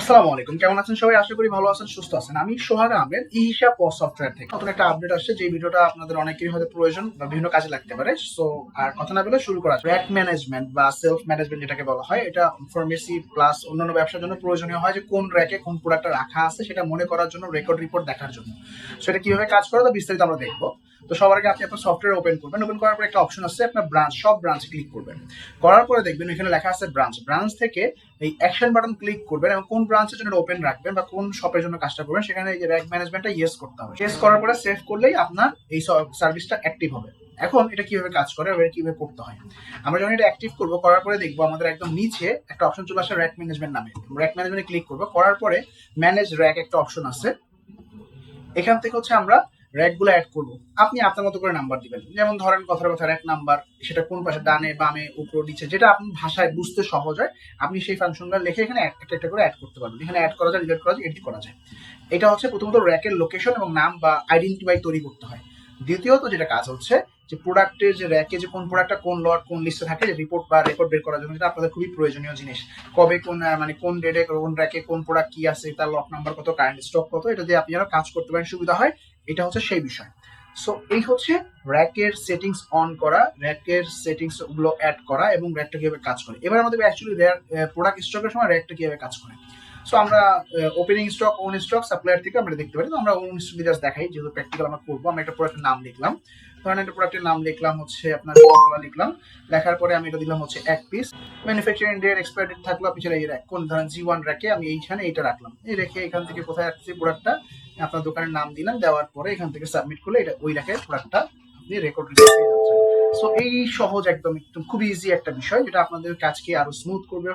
আসসালামু আলাইকুম। কেমন আছেন সবাই? আশা করি ভালো আছেন, সুস্থ আছেন। আমি সোহাগ আহমেদ ই হিসাব পস সফটওয়্যার থেকে। নতুন একটা আপডেট আসছে যে ভিডিওটা আপনাদের অনেকেরই হয়তো প্রয়োজন বা বিভিন্ন কাজে লাগতে পারে। সো আর কথা না বলে শুরু করা র্যাক ম্যানেজমেন্ট বা সেলফ ম্যানেজমেন্ট যেটাকে বলা হয়, এটা ফার্মেসি প্লাস অন্যান্য ব্যবসার জন্য প্রয়োজনীয় হয় যে কোন র্যাকে কোন প্রোডাক্টটা রাখা আছে, সেটা মনে করার জন্য রেকর্ড রিপোর্ট দেখার জন্য। সেটা কীভাবে কাজ করে তা বিস্তারিত আমরা দেখব। তো সবার আগে আপনি আপনার সফটওয়্যার ওপেন করবেন। ওপেন করার পর একটা অপশন আছে, আপনার ব্রাঞ্চ সব ব্রাঞ্চ ক্লিক করবেন। করার পরে দেখবেন এখানে লেখা আছে ব্রাঞ্চ ব্রাঞ্চ থেকে এই অ্যাকশন বাটন ক্লিক করবেন এবং কোন ব্রাঞ্চের জন্য ওপেন রাখবেন বা কোন শপের জন্য কাজটা করবেন, সেখানে এই যে র্যাক ম্যানেজমেন্টটা ইয়েস করতে হবে। ইয়েস করার পরে সেভ করলেই আপনার এই সার্ভিসটা অ্যাক্টিভ হবে। এখন এটা কীভাবে কাজ করে এটা কীভাবে করতে হয়? আমরা যখন এটা অ্যাক্টিভ করব, করার পরে দেখব আমাদের একদম নিচে একটা অপশন চলে আসে র্যাক ম্যানেজমেন্ট নামে। র্যাক ম্যানেজমেন্টে ক্লিক করব। করার পরে ম্যানেজ র্যাক একটা অপশন আছে। এখান থেকে হচ্ছে আমরা র্যাকগুলো অ্যাড করব। আপনি আপনার মতো করে নাম্বার দিবেন। যেমন ধরেন কথার কথা র্যাক নাম্বার সেটা কোন পাশে ডানে, বামে, উপর, নিচে, যেটা আপনি ভাষায় বুঝতে সহজ হয়, আপনি সেই ফাংশনগুলো লিখে এখানে একটা একটা করে অ্যাড করতে পারবেন। এখানে অ্যাড করা যায় ডিলিট করা যায় এডিট করা যায়। এটা হচ্ছে প্রথমত র্যাকের লোকেশন এবং নাম বা আইডেন্টিফাই তৈরি করতে হয়। দ্বিতীয়ত যেটা কাজ হচ্ছে, যে প্রোডাক্টের যে র্যাকে যে কোন প্রোডাক্টটা কোন লট কোন লিস্টে থাকে, যে রিপোর্ট বা রেকর্ড বের করার জন্য যেটা আপনাদের খুবই প্রয়োজনীয় জিনিস। কবে কোন মানে কোন ডেটে কোন র্যাকে কোন প্রোডাক্ট কি আছে, তার লট নাম্বার কত কারেন্ট স্টক কত, এটা দিয়ে আপনি যেন কাজ করতে পারেন, সুবিধা হয়। এটা হচ্ছে সেই বিষয়। সো এই হচ্ছে র্যাকের সেটিংস অন করা র্যাকের সেটিংসগুলো অ্যাড করা এবং র্যাকটা কীভাবে কাজ করে। এবার আমাদের অ্যাকচুয়ালি প্রোডাক্ট স্টকের সময় র্যাকটা কীভাবে কাজ করে। সো আমরা opening stock own stock supplier থেকে আমরা দেখতে পারি। তো আমরা ওন স্টক জাস্ট দেখাই, যেহেতু প্র্যাকটিক্যাল আমরা করব, আমরা একটা প্রোডাক্টের নাম লিখলাম। ধরেন একটা প্রোডাক্টের নাম লিখলাম হচ্ছে আপনার কোলা লিখলাম। লেখার পরে আমি এটা দিলাম হচ্ছে এক পিস ম্যানুফ্যাকচারিং ডেট এক্সপায়ার থাকল, আপনি এই র্যাক কোন ধরেন জি ওয়ান র্যাকে আমি এইখানে এটা রাখলাম। এই রেখে এখান থেকে কোথায় রাখছি প্রোডাক্টটা আপনার দোকানের নাম দিলেন, দেওয়ার পরে এখান থেকে সাবমিট করলে এটা ওই রাখে প্রোডাক্টটা আপনি রেকর্ড সো এই সহজ একদম একদম খুব ইজি একটা বিষয়, যেটা আপনাদের কাজকে আরও স্মুথ করবে।